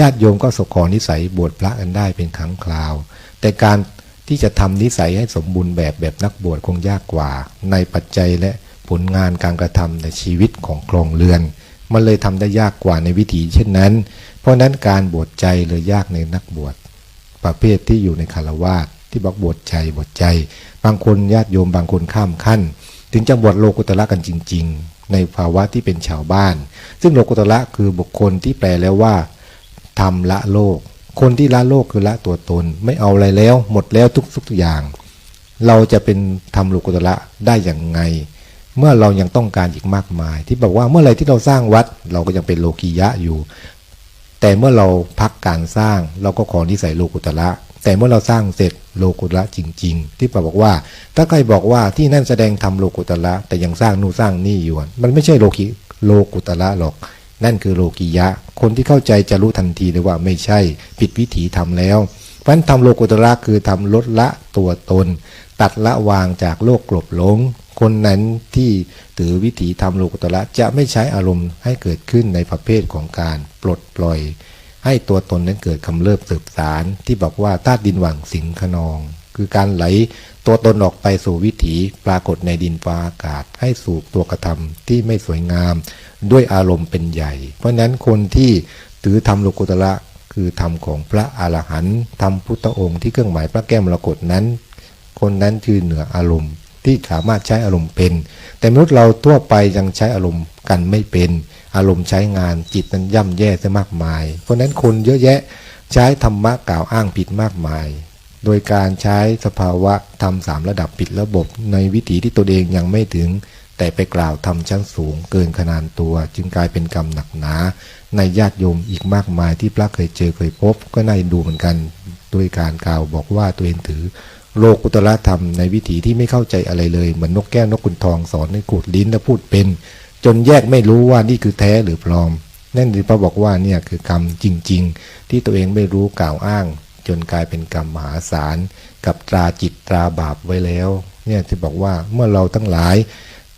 ญาติโยมก็สกอนิสัยบวชพระกันได้เป็นครั้งคราว แต่การที่จะทำนิสัยให้สมบูรณ์แบบแบบนักบวชคงยากกว่า ในปัจจัยและผลงานการกระทำในชีวิตของครองเรือน มันเลยทำได้ยากกว่าในวิถีเช่นนั้น เพราะนั้นการบวชใจเลยยากในนักบวชประเภทที่อยู่ในคารวาสที่บอกบวชใจบวชใจ บางคนญาติโยมบางคนข้ามขั้น ถึงจะบวชโลกุตระกันจริง ๆ ในภาวะที่เป็นชาวบ้าน ซึ่งโลกุตระคือบุคคลที่แปลแล้วว่า ทำละโลก คนที่ละโลกคือละตัวตน ไม่เอาอะไรแล้ว หมดแล้วทุกทุกอย่าง เราจะเป็นทำโลกุตระได้อย่างไง เมื่อเรายังต้องการอีกมากมาย ที่บอกว่าเมื่อไรที่เราสร้างวัด เราก็ยังเป็นโลกียะอยู่ แต่เมื่อเราพักการสร้าง เราก็ขอนิสัยโลกุตระแต่เมื่อเราสร้างเสร็จโลกุตระจริง ๆ ที่บอกว่า ถ้าใครบอกว่าที่นั่นแสดงทำโลกุตระแต่ยังสร้างนู่นสร้างนี่อยู่ มันไม่ใช่โลกิโลกุตระหรอก นั่นคือโลกิยะ คนที่เข้าใจจะรู้ทันทีเลยว่าไม่ใช่ ผิดวิถีทำแล้วเพราะนั้นทำโลกุตระคือทำลดละตัวตน ตัดละวางจากโลกกลบหลง คนนั้นที่ถือวิถีทำโลกุตระจะไม่ใช้อารมณ์ให้เกิดขึ้นในประเภทของการปลดปล่อย ให้ตัวตนนั้นเกิดคำเริบสืบสารที่บอกว่าธาตุดินหว่างสิงขนอง คือการไหลตัวตนออกไปสู่วิถีปรากฏในดินฟ้าอากาศ ให้สู่ตัวกระทำที่ไม่สวยงาม ด้วยอารมณ์เป็นใหญ่ เพราะนั้นคนที่ถือทำโลกุตระคือธรรมของพระอรหันต์ธรรมพุทธองค์ที่เครื่องหมายพระแก้มรกตนั้น คนนั้นคือเหนืออารมณ์ที่สามารถใช้อารมณ์เป็น แต่มนุษย์เราทั่วไปยังใช้อารมณ์กันไม่เป็น อารมณ์ใช้งานจิตนั้นย่ำแย่ซะมากมาย เพราะนั้นคนเยอะแยะใช้ธรรมะกล่าวอ้างผิดมากมาย โดยการใช้สภาวะทำสามระดับผิดระบบในวิถีที่ตัวเองยังไม่ถึง แต่ไปกล่าวทำชั้นสูงเกินขนาดตัว จึงกลายเป็นกรรมหนักหนา ในญาติโยมอีกมากมายที่พระเคยเจอเคยพบ ก็น่าดูเหมือนกันด้วยการกล่าวบอกว่าตัวเองถือ โลกุตละธรรมในวิถีที่ไม่เข้าใจอะไรเลย เหมือนนกแก้วนกขุนทองสอนให้ขูดลิ้นและพูดเป็น จนแยกไม่รู้ว่านี่คือแท้หรือปลอม นั่นที่พระบอกว่าเนี่ยคือกรรมจริง ๆ ที่ตัวเองไม่รู้กล่าวอ้าง จนกลายเป็นกรรมมหาศาลกับตราจิตตราบาปไว้แล้ว เนี่ยที่บอกว่าเมื่อเราทั้งหลาย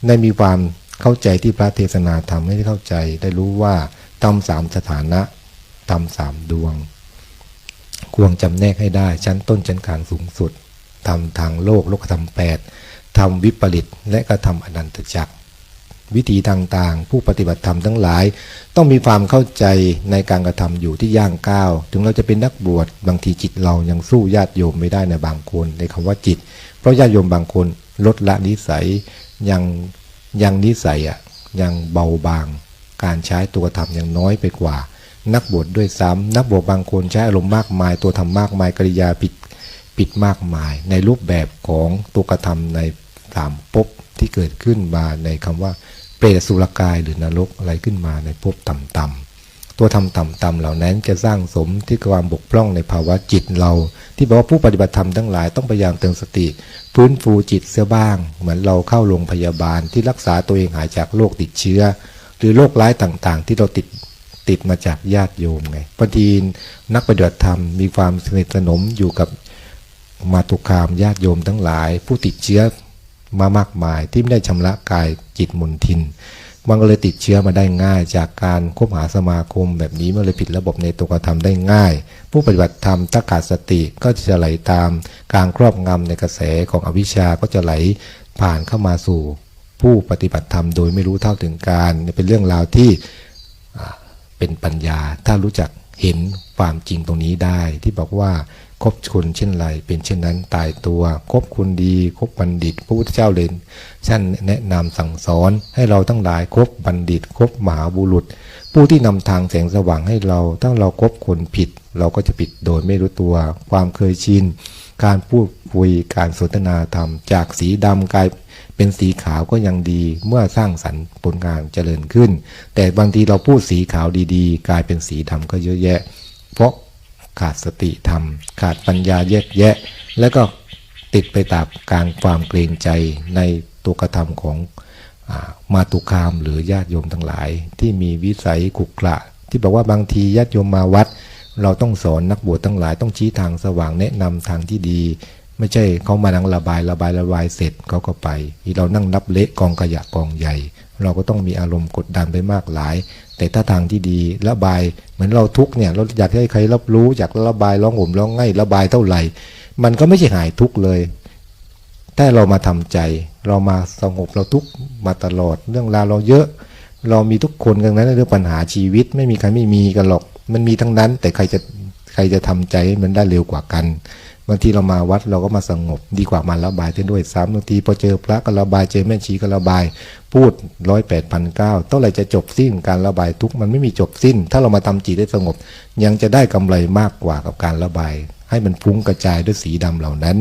ได้มีความเข้าใจที่พระเทศนาทำให้ได้เข้าใจ ได้รู้ว่าทำสามสถานะทำสามดวง ควรจำแนกให้ได้ ชั้นต้นชั้นกลางสูงสุดทำทางโลกโลกธรรมแปดทำวิปริตและก็ทำอนันตจักรวิธีต่างๆ ผู้ปฏิบัติธรรมทั้งหลาย ต้องมีความเข้าใจในการกระทำอยู่ที่ย่างก้าว ถึงเราจะเป็นนักบวชบางทีจิตเรายังสู้ญาติโยมไม่ได้ในบางคนในคำว่าจิต เพราะญาติโยมบางคนลดละนิสัย ยังยังนิสัยอะยังเบาบาง การใช้ตัวธรรมยังน้อยไปกว่า นักบวชดด้วยซ้ำนักบวชบางคนใช้อารมณ์มากมาย ตัวธรรมมากมายกริยาผิดผิดมากมาย ในรูปแบบของตัวกระทำในสามภพที่เกิดขึ้นมาในคำว่าเปรตสุรกายหรือนรกอะไรขึ้นมาในภพต่ำๆ ตัวทำต่ำๆเหล่านั้นจะสร้างสมที่ความบกพร่องในภาวะจิตเรา ที่บอกว่าผู้ปฏิบัติธรรมทั้งหลายต้องพยายามเตือนสติฟื้นฟูจิตเสียบ้าง เหมือนเราเข้าโรงพยาบาลที่รักษาตัวเองหายจากโรคติดเชื้อ หรือโรคร้ายต่างๆ ที่เราติดติดมาจากญาติโยมไงบางทีนักปฏิบัติธรรมมีความสนิทสนมอยู่กับมาตุคามญาติโยมทั้งหลาย ผู้ติดเชื้อมามากมายที่ไม่ได้ชำระกายจิตมุนทิน มันก็เลยติดเชื้อมาได้ง่าย จากการคบหาสมาคมแบบนี้มันเลยผิดระบบในตัวกระทำได้ง่าย ผู้ปฏิบัติธรรมถ้าขาดสติก็จะไหลตาม การครอบงำในกระแสของอวิชชาก็จะไหลผ่านเข้ามาสู่ ผู้ปฏิบัติธรรมโดยไม่รู้เท่าถึงการเป็นเรื่องราวที่เป็นปัญญา ถ้ารู้จักเห็นความจริงตรงนี้ได้ ที่บอกว่า คบคนเช่นไรเป็นเช่นนั้นตายตัวคบคนดีคบบัณฑิตพระพุทธเจ้าเลยท่านแนะนำสั่งสอนให้เราทั้งหลายคบบัณฑิตคบมหาบุรุษ ผู้ที่นำทางแสงสว่างให้เราถ้าเราครบคนผิด เราก็จะผิดโดยไม่รู้ตัว ความเคยชินการพูดคุยการสนทนาธรรม จากสีดำกลายเป็นสีขาวก็ยังดีเมื่อสร้างสรรค์ผลงานเจริญขึ้น แต่บางทีเราพูดสีขาวดีๆ กลายเป็นสีดำก็เยอะแยะ เพราะ ขาดสติธรรม ขาดปัญญาแยกแยะ แล้วก็ติดไปตามการความเกรงใจในตัวกระทำของมาตุคามหรือญาติโยมทั้งหลาย ที่มีวิสัยขุกขระที่บอกว่าบางทีญาติโยมมาวัด เราต้องสอนนักบวชทั้งหลาย ต้องชี้ทางสว่างแนะนำทางที่ดี ไม่ใช่เขามานั่งระบายระบายระบายเสร็จเขาก็ไปเรานั่งนับเละกองขยะกองใหญ่ เราก็ต้องมีอารมณ์กดดันไปมากหลาย แต่ถ้าทางที่ดีระบายเหมือนเราทุกเนี่ยเราอยากให้ใครรับรู้อยากระบายร้องห่มร้องไห้ระบายเท่าไหร่ มันก็ไม่ใช่หายทุกเลยแต่เรามาทำใจ เรามาสงบเราทุกมาตลอดเรื่องราวเราเยอะ เรามีทุกคนกันนั้นเรื่องปัญหาชีวิต ไม่มีใครไม่มีกันหรอก มันมีทั้งนั้น แต่ใครจะใครจะทำใจมันได้เร็วกว่ากัน บางทีเรามาวัดเราก็มาสงบ ดีกว่ามาระบายเส้นด้วยซ้ำบางทีพอเจอพระก็ระบายเจอแม่ชีก็ระบาย พูดร้อยแปดพันเก้าเท่าไรจะจบสิ้นการระบายทุกมันไม่มีจบสิ้น ถ้าเรามาทำจิตได้สงบ ยังจะได้กำไรมากกว่ากับการระบาย ให้มันฟุ้งกระจายด้วยสีดำเหล่านั้น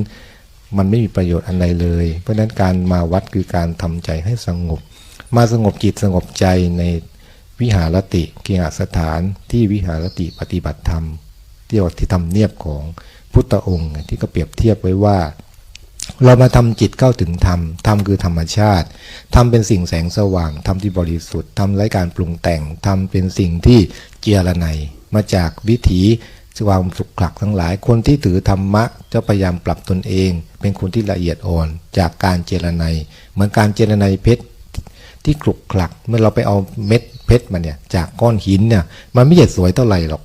มันไม่มีประโยชน์อันใดเลย เพราะฉะนั้นการมาวัดคือการทำใจให้สงบ มาสงบจิตสงบใจในวิหารติกิหสถานที่วิหารติปฏิบัติธรรมที่ว่าที่ทำเนียบของ พุทธองค์ที่ก็เปรียบเทียบไว้ว่า เรามาทำจิตเข้าถึงธรรมธรรมคือธรรมชาติธรรมเป็นสิ่งแสงสว่างธรรมที่บริสุทธิ์ธรรมไร้การปรุงแต่งธรรมเป็นสิ่งที่เจียระไนมาจากวิถีความสุขขลักทั้งหลาย คนที่ถือธรรมะจะพยายามปรับตนเอง เป็นคนที่ละเอียดอ่อนจากการเจรไนเหมือนการเจรไนเพชรที่ขลุกขลัก เมื่อเราไปเอาเม็ดเพชรมาเนี่ยจากก้อนหินเนี่ยมันไม่ใช่สวยเท่าไหร่หรอก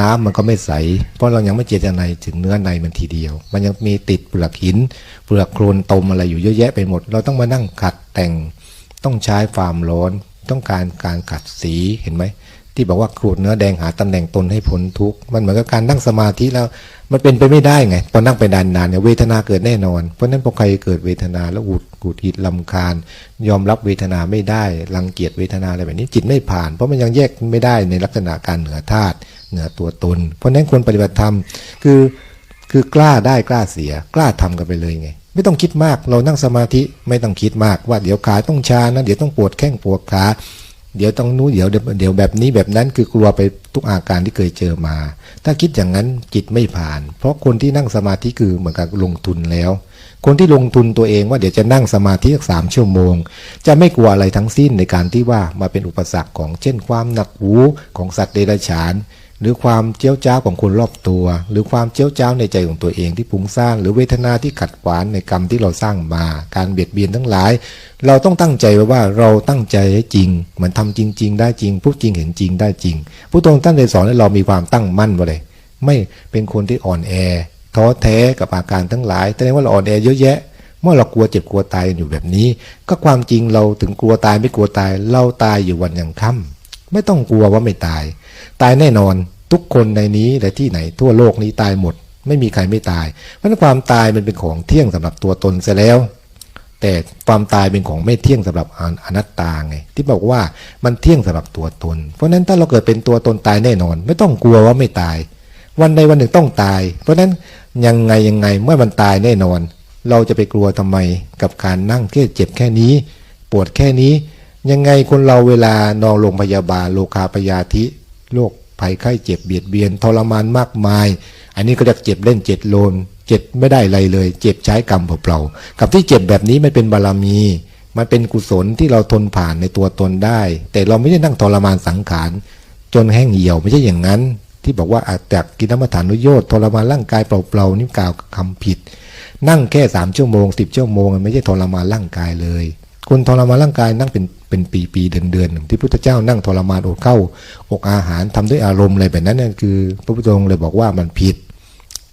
น้ำมันก็ไม่ใส เพราะเรายังไม่เจตนาถึงเนื้อในมันทีเดียว มันยังมีติดเปลือกหิน เปลือกโคลนตมอะไรอยู่เยอะแยะไปหมด เราต้องมานั่งขัดแต่ง ต้องใช้ความร้อน ต้องการการขัดสี เห็นไหม ที่บอกว่าขูดเนื้อแดงหาตำแหน่งตนให้พ้นทุกข์มันเหมือนกับการนั่งสมาธิแล้ว มันเป็นไปไม่ได้ไงพอนั่งไปนานๆเนี่ยเวทนาเกิดแน่นอน เพราะฉะนั้นพอใครเกิดเวทนาแล้วอุดกูดหิดลำคาญ ยอมรับเวทนาไม่ได้รังเกียจเวทนาอะไรแบบนี้จิตไม่ผ่าน เพราะมันยังแยกไม่ได้ในลักษณะการเหนือธาตุเหนือตัวตน เพราะฉะนั้นคนปฏิบัติธรรมคือคือกล้าได้กล้าเสียกล้าทำกันไปเลยไงไม่ต้องคิดมากเรานั่งสมาธิไม่ต้องคิดมากว่าเดี๋ยวขาต้องชานะเดี๋ยวต้องปวดแข้งปวดขา เดี๋ยวต้องนู้นเดี๋ยวเดี๋ยวแบบนี้แบบนั้นคือกลัวไปทุกอาการที่เคยเจอมา ถ้าคิดอย่างนั้นจิตไม่ผ่าน เพราะคนที่นั่งสมาธิคือเหมือนกับลงทุนแล้ว คนที่ลงทุนตัวเองว่าเดี๋ยวจะนั่งสมาธิสักสามชั่วโมง จะไม่กลัวอะไรทั้งสิ้นในการที่ว่ามาเป็นอุปสรรคของเช่นความหนักหูของสัตว์เดรัจฉาน หรือความเจียวจ้าของคนรอบตัว หรือความเจียวจ้าในใจของตัวเองที่ปุงสร้าง หรือเวทนาที่ขัดขวางในกรรมที่เราสร้างมา การเบียดเบียนทั้งหลาย เราต้องตั้งใจไว้ว่าเราตั้งใจให้จริงมือนทำจริง ๆ ได้จริงพูดจริงเห็นจริงได้จริง ผู้ตรงท่านได้สอนให้เรามีความตั้งมั่นไว้เลยไม่เป็นคนที่อ่อนแอท้อแท้กับอาการทั้งหลายแสดงว่าเราอ่อนแอเยอะแยะเมื่อเรากลัวเจ็บกลัวตายอยู่แบบนี้ ก็ความจริงเราถึงกลัวตายไม่กลัวตาย เราตายอยู่วันยังค่ำไม่ต้องกลัวว่าไม่ตาย ตายแน่นอน ทุกคนในนี้และที่ไหนทั่วโลกนี้ตายหมด ไม่มีใครไม่ตายเพราะนั้นความตายมันเป็นของเที่ยงสำหรับตัวตนเสียแล้ว แต่ความตายเป็นของไม่เที่ยงสำหรับอนัตตาไง ที่บอกว่ามันเที่ยงสำหรับตัวตน เพราะฉะนั้นถ้าเราเกิดเป็นตัวตนตายแน่นอน ไม่ต้องกลัวว่าไม่ตาย วันใดวันหนึ่งต้องตาย เพราะฉะนั้นยังไงยังไงเมื่อมันตายแน่นอน เราจะไปกลัวทำไมกับการนั่งแค่เจ็บแค่นี้ ปวดแค่นี้ ยังไงคนเราเวลานอนโรงพยาบาลโลคาพยาธิโรค ภัยไข้เจ็บเบียดเบียนทรมานมากมาย อันนี้ก็จะเจ็บเล่นเจ็ดโลนเจ็บไม่ได้อะไรเลย เจ็บใช้กรรมเปล่าๆกับที่เจ็บแบบนี้มันเป็นบารมี มันเป็นกุศลที่เราทนผ่านในตัวตนได้ แต่เราไม่ได้นั่งทรมานสังขารจนแห้งเหี่ยวไม่ใช่อย่างนั้น ที่บอกว่าอาจจากกินน้ำมฐานุโยชน์ทรมานร่างกายเปล่าๆนี่กล่าวคำผิด นั่งแค่สามชั่วโมงสิบชั่วโมงมันไม่ใช่ทรมานร่างกายเลยคนทรมานร่างกายนั่งเป็น เป็นปีปีเดือนเดือนที่พุทธเจ้านั่งทรมานอดเข้าอกอาหารทำด้วยอารมณ์อะไรแบบนั้นนั่นคือ พระพุทธองค์เลยบอกว่ามันผิด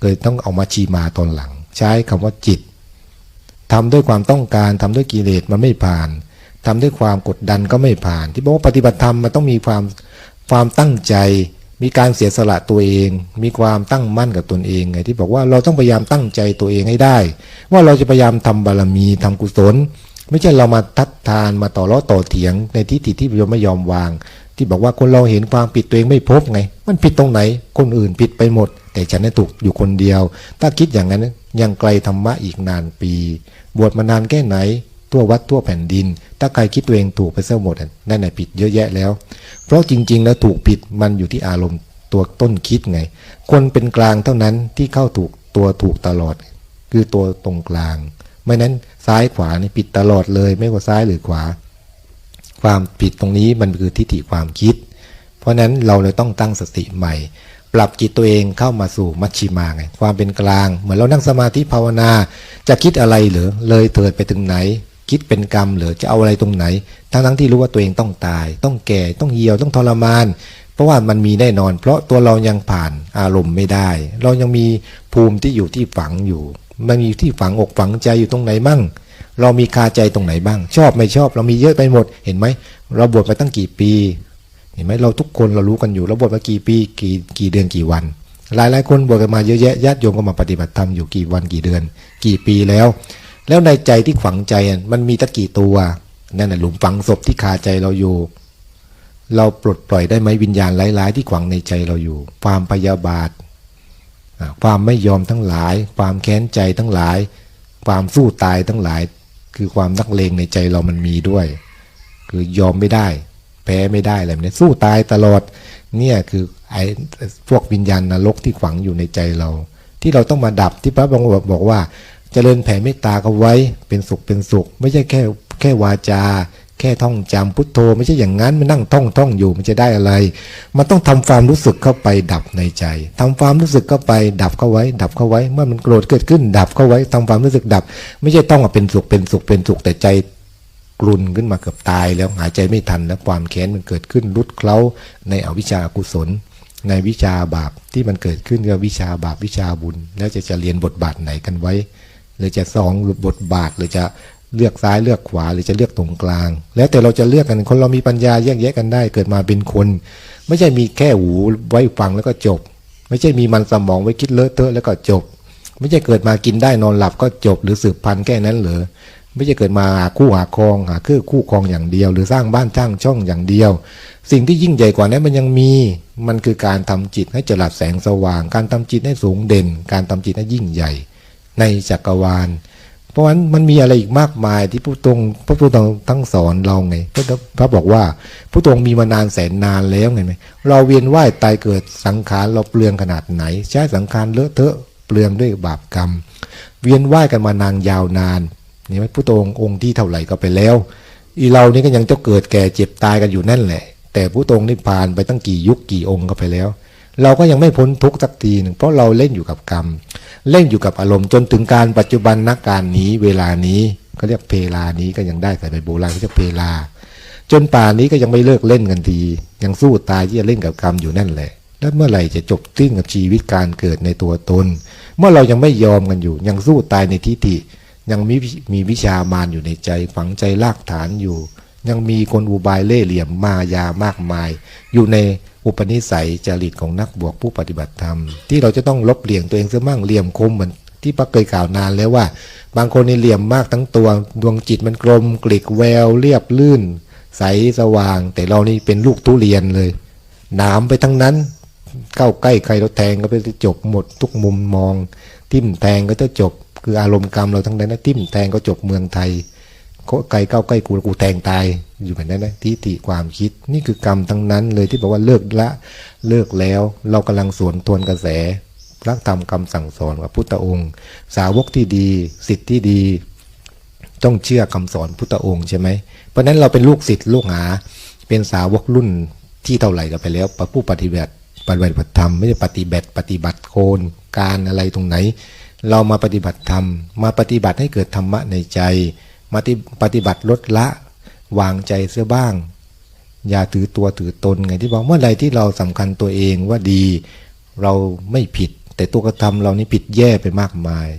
เลยต้องเอามาชีมาตอนหลัง ใช้คำว่าจิตทำด้วยความต้องการทำด้วยกิเลสมันไม่ผ่านทำด้วยความกดดันก็ไม่ผ่าน ที่บอกว่าปฏิบัติธรรมมันต้องมีความความตั้งใจ มีการเสียสละตัวเอง มีความตั้งมั่นกับตนเองไงที่บอกว่าเราต้องพยายามตั้งใจตัวเองให้ได้ ว่าเราจะพยายามทำบารมีทำกุศล ไม่ใช่เรามาทัดทานมาต่อล้อต่อเถียง ในทิฏฐิที่เราไม่ยอมวาง ที่บอกว่าคนเราเห็นความผิดตัวเองไม่พบไง มันผิดตรงไหน คนอื่นผิดไปหมด แต่ฉันนี่ถูกอยู่คนเดียว ถ้าคิดอย่างนั้นยังไกลธรรมะอีกนานปี บวชมานานแค่ไหน ทั่ววัดทั่วแผ่นดิน ถ้าใครคิดตัวเองถูกไปเสียหมดนั่นแหละผิดเยอะแยะแล้ว เพราะจริง ๆ แล้วถูกผิดมันอยู่ที่อารมณ์ตัวต้นคิดไง คนเป็นกลางเท่านั้นที่เข้าถูกตัวถูกตลอด คือตัวตรงกลาง ไม่นั้นซ้ายขวานี่ผิดตลอดเลย ไม่ว่าซ้ายหรือขวา ความผิดตรงนี้มันคือทิฏฐิความคิด เพราะนั้นเราเลยต้องตั้งสติใหม่ ปรับจิตตัวเองเข้ามาสู่มัชชิมาไงความเป็นกลาง เหมือนเรานั่งสมาธิภาวนา จะคิดอะไรหรือเลยเถิดไปถึงไหน คิดเป็นกรรมหรือจะเอาอะไรตรงไหน ทั้งทั้งที่รู้ว่าตัวเองต้องตาย ต้องแก่ต้องเหี่ยวต้องทรมานเพราะว่ามันมีแน่นอน เพราะตัวเรายังผ่านอารมณ์ไม่ได้ เรายังมีภูมิที่อยู่ที่ฝังอยู่ มันมีที่ฝังอกฝังใจอยู่ตรงไหนมั่ง เรามีคาใจตรงไหนบ้าง ชอบไม่ชอบ เรามีเยอะไปหมด เห็นไหม เราบวชมาตั้งกี่ปี เห็นไหมเราทุกคนเรารู้กันอยู่ เราบวชมากี่ปีกี่กี่เดือนกี่วัน หลายหลายคนบวชกันมาเยอะแยะญาติโยมก็มาปฏิบัติธรรมอยู่กี่วันกี่เดือน กี่ปีแล้ว แล้วในใจที่ฝังใจมันมีตะกี่ตัวนั่นแหละหลุมฝังศพที่คาใจเราอยู่เราปลดปล่อยได้ไหมวิญญาณร้ายๆที่ขวางในใจเราอยู่ ความพยาบาท ความไม่ยอมทั้งหลาย ความแค้นใจทั้งหลาย ความสู้ตายทั้งหลาย คือความนักเลงในใจเรามันมีด้วย คือยอมไม่ได้ แพ้ไม่ได้อะไรแบบนี้สู้ตายตลอดเนี่ยคือไอ้พวกวิญญาณนรกที่ฝังอยู่ในใจเรา ที่เราต้องมาดับที่พระบางบอกบอกว่าเจริญแผ่เมตตากันไว้เป็นสุขเป็นสุข ไม่ใช่แค่แค่วาจา แค่ท่องจำพุทโธ ไม่ใช่อย่างนั้นมันนั่งท่องท่องอยู่มันจะได้อะไร มันต้องทำความรู้สึกเข้าไปดับในใจทำความรู้สึกเข้าไป ดับเข้าไว้ ดับเข้าไว้ เมื่อมันโกรธเกิดขึ้น ดับเข้าไว้ทำความรู้สึกดับ ไม่ใช่ต้องเป็นสุขเป็นสุขเป็นสุขแต่ใจกรุนขึ้นมาเกือบตายแล้วหายใจไม่ทันแล้วความแค้นมันเกิดขึ้นรุดเคล้าในอวิชชากุศล ในวิชาบาปที่มันเกิดขึ้นกับวิชาบาปวิชาบุญ แล้วจะจะเรียนบทบาทไหนกันไว้หรือจะสองบทบาทหรือจะ เลือกซ้ายเลือกขวาหรือจะเลือกตรงกลาง แล้วแต่เราจะเลือกกันคนเรามีปัญญาแยกแยะกันได้ เกิดมาเป็นคน ไม่ใช่มีแค่หูไว้ฟังแล้วก็จบ ไม่ใช่มีมันสมองไว้คิดเลอะเทอะแล้วก็จบ ไม่ใช่เกิดมากินได้นอนหลับก็จบหรือสืบพันธุ์แค่นั้นเหรอไม่ใช่เกิดมาหาคู่หาครองหาคือคู่ครองอย่างเดียว หรือสร้างบ้านสร้างช่องอย่างเดียว สิ่งที่ยิ่งใหญ่กว่านั้นมันยังมีมันคือการทำจิตให้จรัสแสงสว่าง การทำจิตให้สูงเด่น การทำจิตให้ยิ่งใหญ่ ในจักรวาล เพราะฉะนั้นมันมีอะไรอีกมากมายที่ผู้ตรงพระพุทธองค์ทั้งสอนเราไงพระพระบอกว่าพระตรงมีมานานแสนนานแล้วไงไหมเราเวียนว่ายตายเกิดสังขารเราเปลืองขนาดไหน ใช้สังขารเลอะเทอะเปลืองด้วยบาปกรรม เวียนว่ายกันมานานยาวนานนี่ไหมผู้ตรงองค์ที่เท่าไหร่ก็ไปแล้ว อีเรานี่ก็ยังจะเกิดแก่เจ็บตายกันอยู่นั่นแหละ แต่ผู้ตรงนี่ผ่านไปตั้งกี่ยุคกี่องค์ก็ไปแล้ว เราก็ยังไม่พ้นทุกข์สักทีหนึ่งเพราะเราเล่นอยู่กับกรรม เล่นอยู่กับอารมณ์จนถึงการปัจจุบันนักการนี้เวลานี้เขาเรียกเพลานี้ก็ยังได้แต่ไปโบราณเขาเรียกเพลา จนป่านนี้ก็ยังไม่เลิกเล่นกันทียังสู้ตายที่จะเล่นกับกรรมอยู่นั่นแหละ แล้วเมื่อไหร่จะจบสิ้นกับชีวิตการเกิดในตัวตน เมื่อเรายังไม่ยอมกันอยู่ ยังสู้ตายในทิฏฐิยังมีมีวิชามารอยู่ในใจฝังใจลากฐานอยู่ ยังมีคนอุบายเล่เหลี่ยมมายามากมาย อยู่ในอุปนิสัยจริตของนักบวกผู้ปฏิบัติธรรม ที่เราจะต้องลบเหลี่ยมตัวเองเสียมั่งเหลี่ยมคมเหมือนที่ปักเคยกล่าวนานแล้วว่า บางคนในเหลี่ยมมากทั้งตัวดวงจิตมันกลม กลิกแวว เรียบลื่น ใสสว่าง แต่เรานี่เป็นลูกทุเรียนเลยหนามไปทั้งนั้นเข้าใกล้ใครเราแทงก็ไปจบหมดทุกมุมมอง ทิ่มแทงก็จะจบคืออารมณ์กรรมเราทั้งนั้นนะทิ่มแทงก็จบเมืองไทย ไกลเก้าใกล้กูกูแทงตายอยู่แบบนั้นนะทิฏฐิความคิดนี่คือกรรมทั้งนั้นเลยที่บอกว่าเลิกละเลิกแล้ว เรากำลังสวนทวนกระแสพระธรรมคำสั่งสอนของพุทธองค์ สาวกที่ดีสิทธิ์ที่ดี ต้องเชื่อคำสอนพุทธองค์ใช่ไหมเพราะฉะนั้นเราเป็นลูกศิษย์ลูกหา เป็นสาวกรุ่นที่เท่าไหร่กันไปแล้วผู้ปฏิบัติปฏิบัติธรรมไม่ใช่ปฏิบัติปฏิบัติโคนการอะไรตรงไหน เรามาปฏิบัติธรรม มาปฏิบัติให้เกิดธรรมะในใจ มาปฏิบัติลดละ วางใจเสียบ้าง อย่าถือตัวถือตนไงที่บอกเมื่อไรที่เราสำคัญตัวเองว่าดีเราไม่ผิด แต่ตัวกระทำเรานี่ผิดแย่ไปมากมาย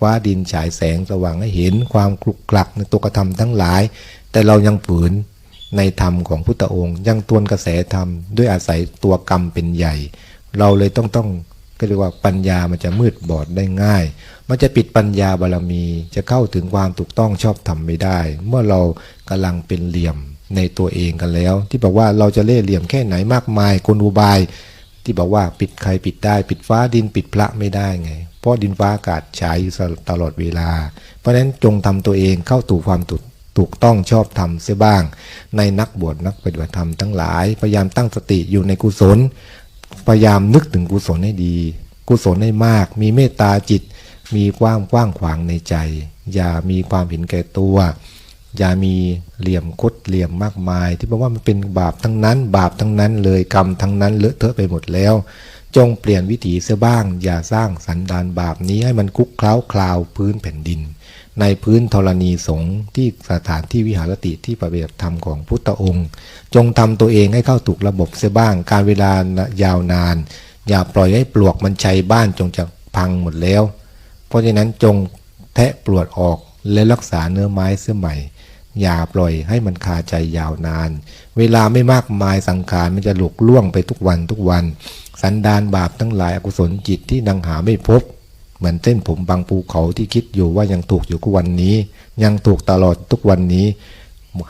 ฟ้าดินฉายแสงสว่างให้เห็นความคลุกคลักในตัวกระทำทั้งหลาย แต่เรายังฝืนในธรรมของพุทธองค์ ยังตวนกระแสธรรมด้วยอาศัยตัวกรรมเป็นใหญ่ เราเลยต้องต้อง ก็เรียกว่าปัญญามันจะมืดบอดได้ง่าย มันจะปิดปัญญาบารมี จะเข้าถึงความถูกต้องชอบธรรมไม่ได้ เมื่อเรากำลังเป็นเหลี่ยมในตัวเองกันแล้ว ที่บอกว่าเราจะเล่เหลี่ยมแค่ไหนมากมายคนอุบาย ที่บอกว่าปิดใครปิดได้ ปิดฟ้าดินปิดพระไม่ได้ไง เพราะดินฟ้าอากาศฉายอยู่ตลอดเวลา เพราะฉะนั้นจงทำตัวเองเข้าถูกความถูกถูกต้องชอบธรรมเสียบ้าง ในนักบวชนักปฏิบัติธรรมทั้งหลาย พยายามตั้งสติอยู่ในกุศล พยายามนึกถึงกุศลให้ดี กุศลให้มาก มีเมตตาจิต มีความกว้างขวางในใจ อย่ามีความเห็นแก่ตัว อย่ามีเหลี่ยมคดเหลี่ยมมากมาย ที่บอกว่ามันเป็นบาปทั้งนั้น บาปทั้งนั้นเลยกรรมทั้งนั้นเลอะเทอะไปหมดแล้ว จงเปลี่ยนวิถีเสียบ้าง อย่าสร้างสันดานบาปนี้ให้มันคุกเคล้าคลาวพื้นแผ่นดิน ในพื้นธรณีสงฆ์ที่สถานที่วิหารติที่ปฏิบัติธรรมของพุทธองค์ จงทำตัวเองให้เข้าถูกระบบเสียบ้าง การเวลายาวนาน อย่าปล่อยให้ปลวกมันชัยบ้านจงจะพังหมดแล้ว เพราะฉะนั้นจงแทะปลวดออกและรักษาเนื้อไม้เสื้อใหม่ อย่าปล่อยให้มันคาใจยาวนาน เวลาไม่มากมายสังขารมันจะหลุกล่วงไปทุกวันทุกวัน สันดานบาปทั้งหลายอกุศลจิตที่นังหาไม่พบ เหมือนเส้นผมบางภูเขาที่คิดอยู่ว่ายังถูกอยู่ทุกวันนี้ ยังถูกตลอดทุกวันนี้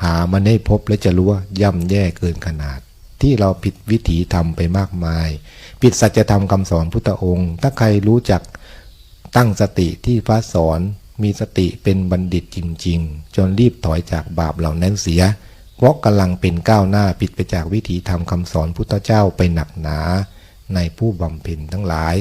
หามันให้พบและจะรู้ว่าย่ำแย่เกินขนาด ที่เราผิดวิถีทำไปมากมาย ผิดสัจธรรมคำสอนพุทธองค์ ถ้าใครรู้จักตั้งสติที่พระสอนมีสติเป็นบัณฑิตจริง ๆ จนรีบถอยจากบาปเหล่านั้นเสีย เพราะกำลังเป็นก้าวหน้าผิดไปจากวิถีธรรมคำสอนพุทธเจ้าไปหนักหนา ในผู้บำเพ็ญทั้งหลาย